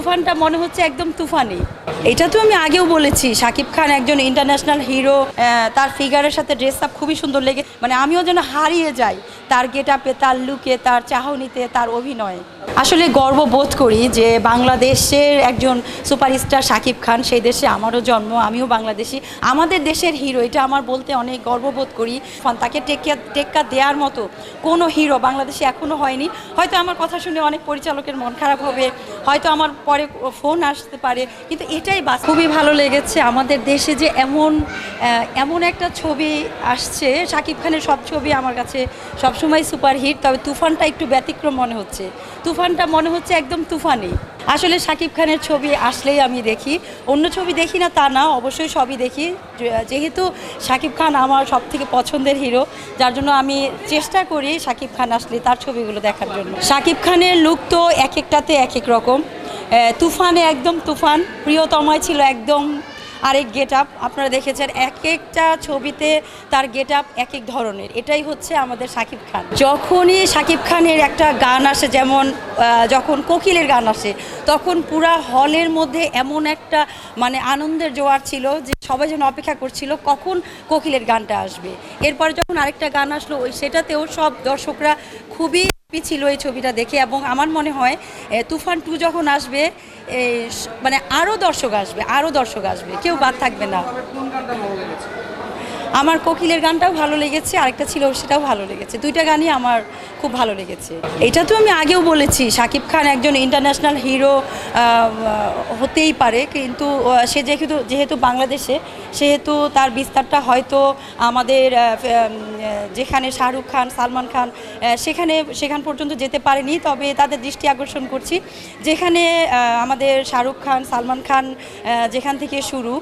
তুফানটা মনে হচ্ছে একদম তুফানি। এটা তো আমি আগেও বলেছি শাকিব খান একজন ইন্টারন্যাশনাল হিরো তার ফিগারের সাথে ড্রেস আপ খুবই সুন্দর লেগে মানে আমিও যেন হারিয়ে যাই তার গেট আপে তার লুকে তার চাহনিতে, তার অভিনয়ে। আসলে গর্ব বোধ করি যে বাংলাদেশের একজন সুপারস্টার শাকিব খান, সেই দেশে আমারও জন্ম, আমিও বাংলাদেশি। আমাদের দেশের হিরো এটা আমার বলতে অনেক গর্ববোধ করি। তাকে টেক্কা টেক্কা দেওয়ার মতো কোনো হিরো বাংলাদেশে এখনও হয়নি। হয়তো আমার কথা শুনে অনেক পরিচালকের মন খারাপ হবে, হয়তো আমার পরে ফোন আসতে পারে। কিন্তু এটাই বা খুবই ভালো লেগেছে আমাদের দেশে যে এমন এমন একটা ছবি আসছে। শাকিব খানের সব ছবি আমার কাছে সবসময় সুপারহিট, তবে তুফানটা একটু ব্যতিক্রম মনে হচ্ছে। তুফানটা মনে হচ্ছে একদম তুফানি। আসলে শাকিব খানের ছবি আসলেই আমি দেখি। অন্য ছবি দেখি না তা না, অবশ্যই সবই দেখি। যেহেতু শাকিব খান আমার সব থেকে পছন্দের হিরো, যার জন্য আমি চেষ্টা করি শাকিব খান আসলে তার ছবিগুলো দেখার জন্য। শাকিব খানের লুক তো এক একটাতে এক এক রকম। তুফানে একদম তুফান, প্রিয়তময় ছিল একদম আরেক গেট আপ আপনারা দেখেছেন এক একটা ছবিতে তার গেট আপ এক এক ধরনের। এটাই হচ্ছে আমাদের শাকিব খান। যখনই শাকিব খানের একটা গান আসে, যেমন যখন কোকিলের গান আসে, তখন পুরা হলের মধ্যে এমন একটা মানে আনন্দের জোয়ার ছিল যে সবাই যেন অপেক্ষা করছিল কখন কোকিলের গানটা আসবে। এরপরে যখন আরেকটা গান আসলো, ওই সেটাতেও সব দর্শকরা খুবই ছিল এই ছবিটা দেখে এবং আমার মনে হয় তুফান টু যখন আসবে মানে আরও দর্শক আসবে আরও দর্শক আসবে, কেউ বাদ থাকবে না কোন গানটা ভালো লেগেছে আমার কোকিলের গানটাও ভালো লেগেছে, আরেকটা ছিল সেটাও ভালো লেগেছে। দুইটা গানই আমার খুব ভালো লেগেছে। এটা তো আমি আগেও বলেছি, শাকিব খান একজন ইন্টারন্যাশনাল হিরো হতেই পারে, কিন্তু সে যেহেতু যেহেতু বাংলাদেশে, সেহেতু তার বিস্তারটা হয়তো আমাদের যেখানে শাহরুখ খান, সালমান খান সেখানে, সেখান পর্যন্ত যেতে পারেনি, তবে তাদের দৃষ্টি আকর্ষণ করছি। যেখানে আমাদের শাহরুখ খান, সালমান খান যেখান থেকে শুরু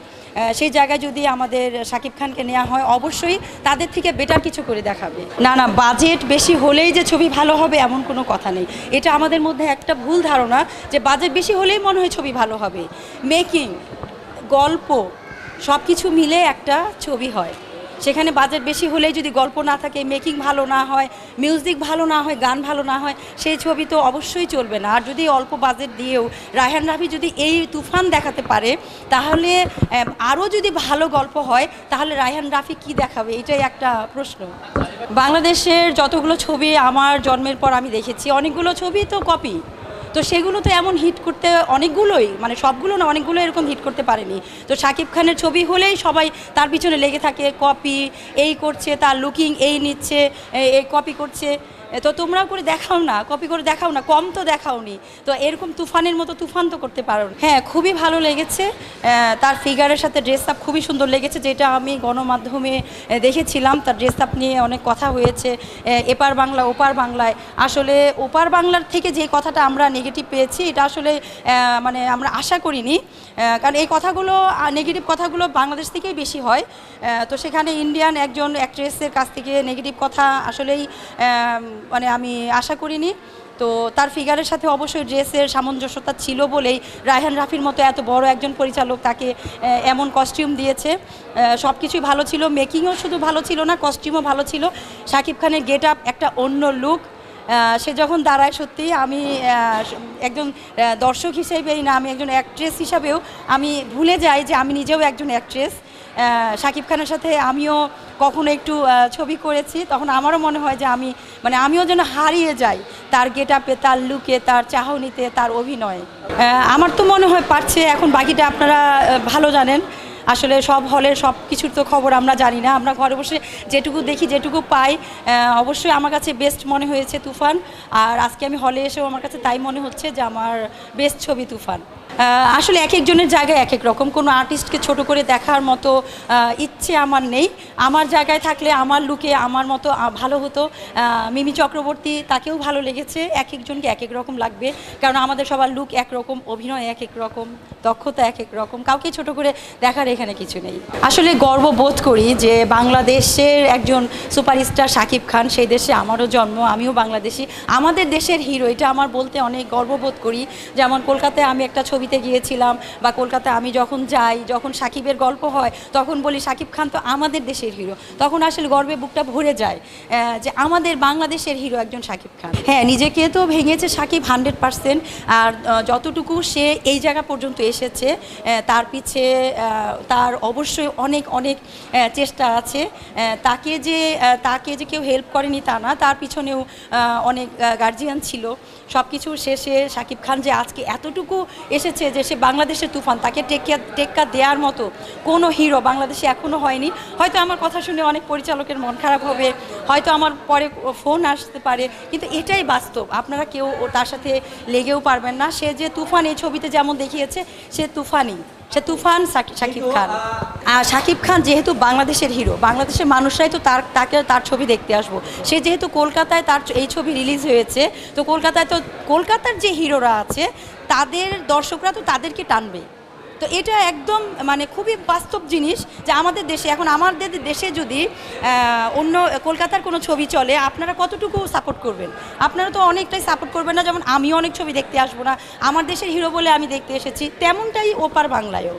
সেই জায়গায় যদি আমাদের সাকিব খানকে নেওয়া হয়, অবশ্যই তাদের থেকে বেটার কিছু করে দেখাবে। না না বাজেট বেশি হলেই যে ছবি ভালো হবে এমন কোনো কথা নেই। এটা আমাদের মধ্যে একটা ভুল ধারণা যে বাজেট বেশি হলেই মনে হয় ছবি ভালো হবে। মেকিং গল্প সব কিছু মিলে একটা ছবি হয়। সেখানে বাজেট বেশি হলেই যদি গল্প না থাকে মেকিং ভালো না হয় মিউজিক ভালো না হয়, গান ভালো না হয়, সেই ছবি তো অবশ্যই চলবে না। আর যদি অল্প বাজেট দিয়েও রায়হান রাফি যদি এই তুফান দেখাতে পারে, তাহলে আরও যদি ভালো গল্প হয়, তাহলে রায়হান রাফি কি দেখাবে? এটাই একটা প্রশ্ন। বাংলাদেশের যতগুলো ছবি আমার জন্মের পর আমি দেখেছি, অনেকগুলো ছবি তো কপি তো সেগুলো তো এমন হিট করতে অনেকগুলোই মানে সবগুলো না, অনেকগুলো এরকম হিট করতে পারেনি। তো শাকিব খানের ছবি হলেই সবাই তার পিছনে লেগে থাকে কপি এই করছে, তার লুকিং এই নিচ্ছে এই কপি করছে। তো তোমরাও করে দেখাও না কপি করে দেখাও না, কম তো দেখাওনি। তো এরকম তুফানের মতো তুফান তো করতে পারো হ্যাঁ খুবই ভালো লেগেছে তার ফিগারের সাথে ড্রেস আপ খুবই সুন্দর লেগেছে, যেটা আমি গণমাধ্যমে দেখেছিলাম, তার ড্রেস আপ নিয়ে অনেক কথা হয়েছে এপার বাংলা, ওপার বাংলায়। আসলে ওপার বাংলার থেকে যে কথাটা আমরা নেগেটিভ পেয়েছি, এটা আসলে মানে আমরা আশা করিনি কারণ এই কথাগুলো নেগেটিভ কথাগুলো বাংলাদেশ থেকেই বেশি হয় তো সেখানে ইন্ডিয়ান একজন অ্যাক্ট্রেসের কাছ থেকে নেগেটিভ কথা আসলেই মানে আমি আশা করিনি। তো তার ফিগারের সাথে অবশ্যই ড্রেসের সামঞ্জস্যতা ছিল বলেই রায়হান রাফির মতো এত বড় একজন পরিচালক তাকে এমন কস্টিউম দিয়েছে। সব কিছুই ভালো ছিল মেকিংও শুধু ভালো ছিল না কস্টিউমও ভালো ছিল। শাকিব খানের গেট আপ একটা অন্য লুক সে যখন দাঁড়ায় সত্যি আমি একজন দর্শক হিসেবেই না, আমি একজন অ্যাক্ট্রেস হিসাবেও আমি ভুলে যাই যে আমি নিজেও একজন অ্যাক্ট্রেস শাকিব খানের সাথে আমিও কখনো একটু ছবি করেছি। তখন আমারও মনে হয় যে আমি মানে আমিও যেন হারিয়ে যাই তার গেট আপে তার লুকে, তার চাহনিতে, তার অভিনয়ে। আমার তো মনে হয় পারছে। এখন বাকিটা আপনারা ভালো জানেন। আসলে সব হলের সব কিছুর তো খবর আমরা জানি না। আমরা ঘরে বসে যেটুকু দেখি, যেটুকু পাই অবশ্যই আমার কাছে বেস্ট মনে হয়েছে তুফান। আর আজকে আমি হলে এসেও আমার কাছে তাই মনে হচ্ছে যে আমার বেস্ট ছবি তুফান। আসলে এক একজনের জায়গায় এক এক রকম। কোনো আর্টিস্টকে ছোট করে দেখার মতো ইচ্ছে আমার নেই। আমার জায়গায় থাকলে আমার লুকে আমার মতো ভালো হতো। মিমি চক্রবর্তী তাকেও ভালো লেগেছে। এক একজনকে এক এক রকম লাগবে। কারণ আমাদের সবার লুক একরকম অভিনয় এক এক রকম, দক্ষতা এক এক রকম। কাউকে ছোট করে দেখার এখানে কিছু নেই। আসলে গর্ব বোধ করি যে বাংলাদেশের একজন সুপারস্টার শাকিব খান, সেই দেশে আমারও জন্ম, আমিও বাংলাদেশি। আমাদের দেশের হিরো এটা আমার বলতে অনেক গর্ববোধ করি। যেমন কলকাতায় আমি একটা ছবি ছবিতে গিয়েছিলাম বা কলকাতা আমি যখন যাই, যখন সাকিবের গল্প হয়, তখন বলি, সাকিব খান তো আমাদের দেশের হিরো তখন আসলে গর্বে বুকটা ভরে যায় যে আমাদের বাংলাদেশের হিরো একজন সাকিব খান। হ্যাঁ নিজেকে তো ভেঙেছে সাকিব হান্ড্রেড পারসেন্ট আর যতটুকু সে এই জায়গা পর্যন্ত এসেছে তার পিছে তার অবশ্যই অনেক অনেক চেষ্টা আছে তাকে যে তাকে যে কেউ হেল্প করেনি তা না, তার পিছনেও অনেক গার্জিয়ান ছিল। সব কিছু শেষে সাকিব খান যে আজকে এতটুকু এসেছে যে সে বাংলাদেশের তুফান তাকে টেক্কা টেক্কা দেওয়ার মতো কোনো হিরো বাংলাদেশে এখনও হয়নি। হয়তো আমার কথা শুনে অনেক পরিচালকের মন খারাপ হবে হয়তো আমার পরে ফোন আসতে পারে কিন্তু এটাই বাস্তব। আপনারা কেউ তার সাথে লেগেও পারবেন না। সে যে তুফান এই ছবিতে যেমন দেখিয়েছে সে তুফানই। সে তুফান শাকিব খান। আর শাকিব খান যেহেতু বাংলাদেশের হিরো বাংলাদেশের মানুষরাই তো তার তাকে তার ছবি দেখতে আসব। সে যেহেতু কলকাতায় তার এই ছবি রিলিজ হয়েছে তো কলকাতায় তো কলকাতার যে হিরোরা আছে তাদের দর্শকরা তো তাদেরকে টানবে। তো এটা একদম মানে খুবই বাস্তব জিনিস যে আমাদের দেশে, এখন আমাদের দেশে যদি অন্য কলকাতার কোনো ছবি চলে, আপনারা কতটুকু সাপোর্ট করবেন? আপনারা তো অনেকটাই সাপোর্ট করবেন না, যেমন আমিও অনেক ছবি দেখতে আসব না। আমার দেশের হিরো বলে আমি দেখতে এসেছি, তেমনটাই ওপার বাংলায়ও।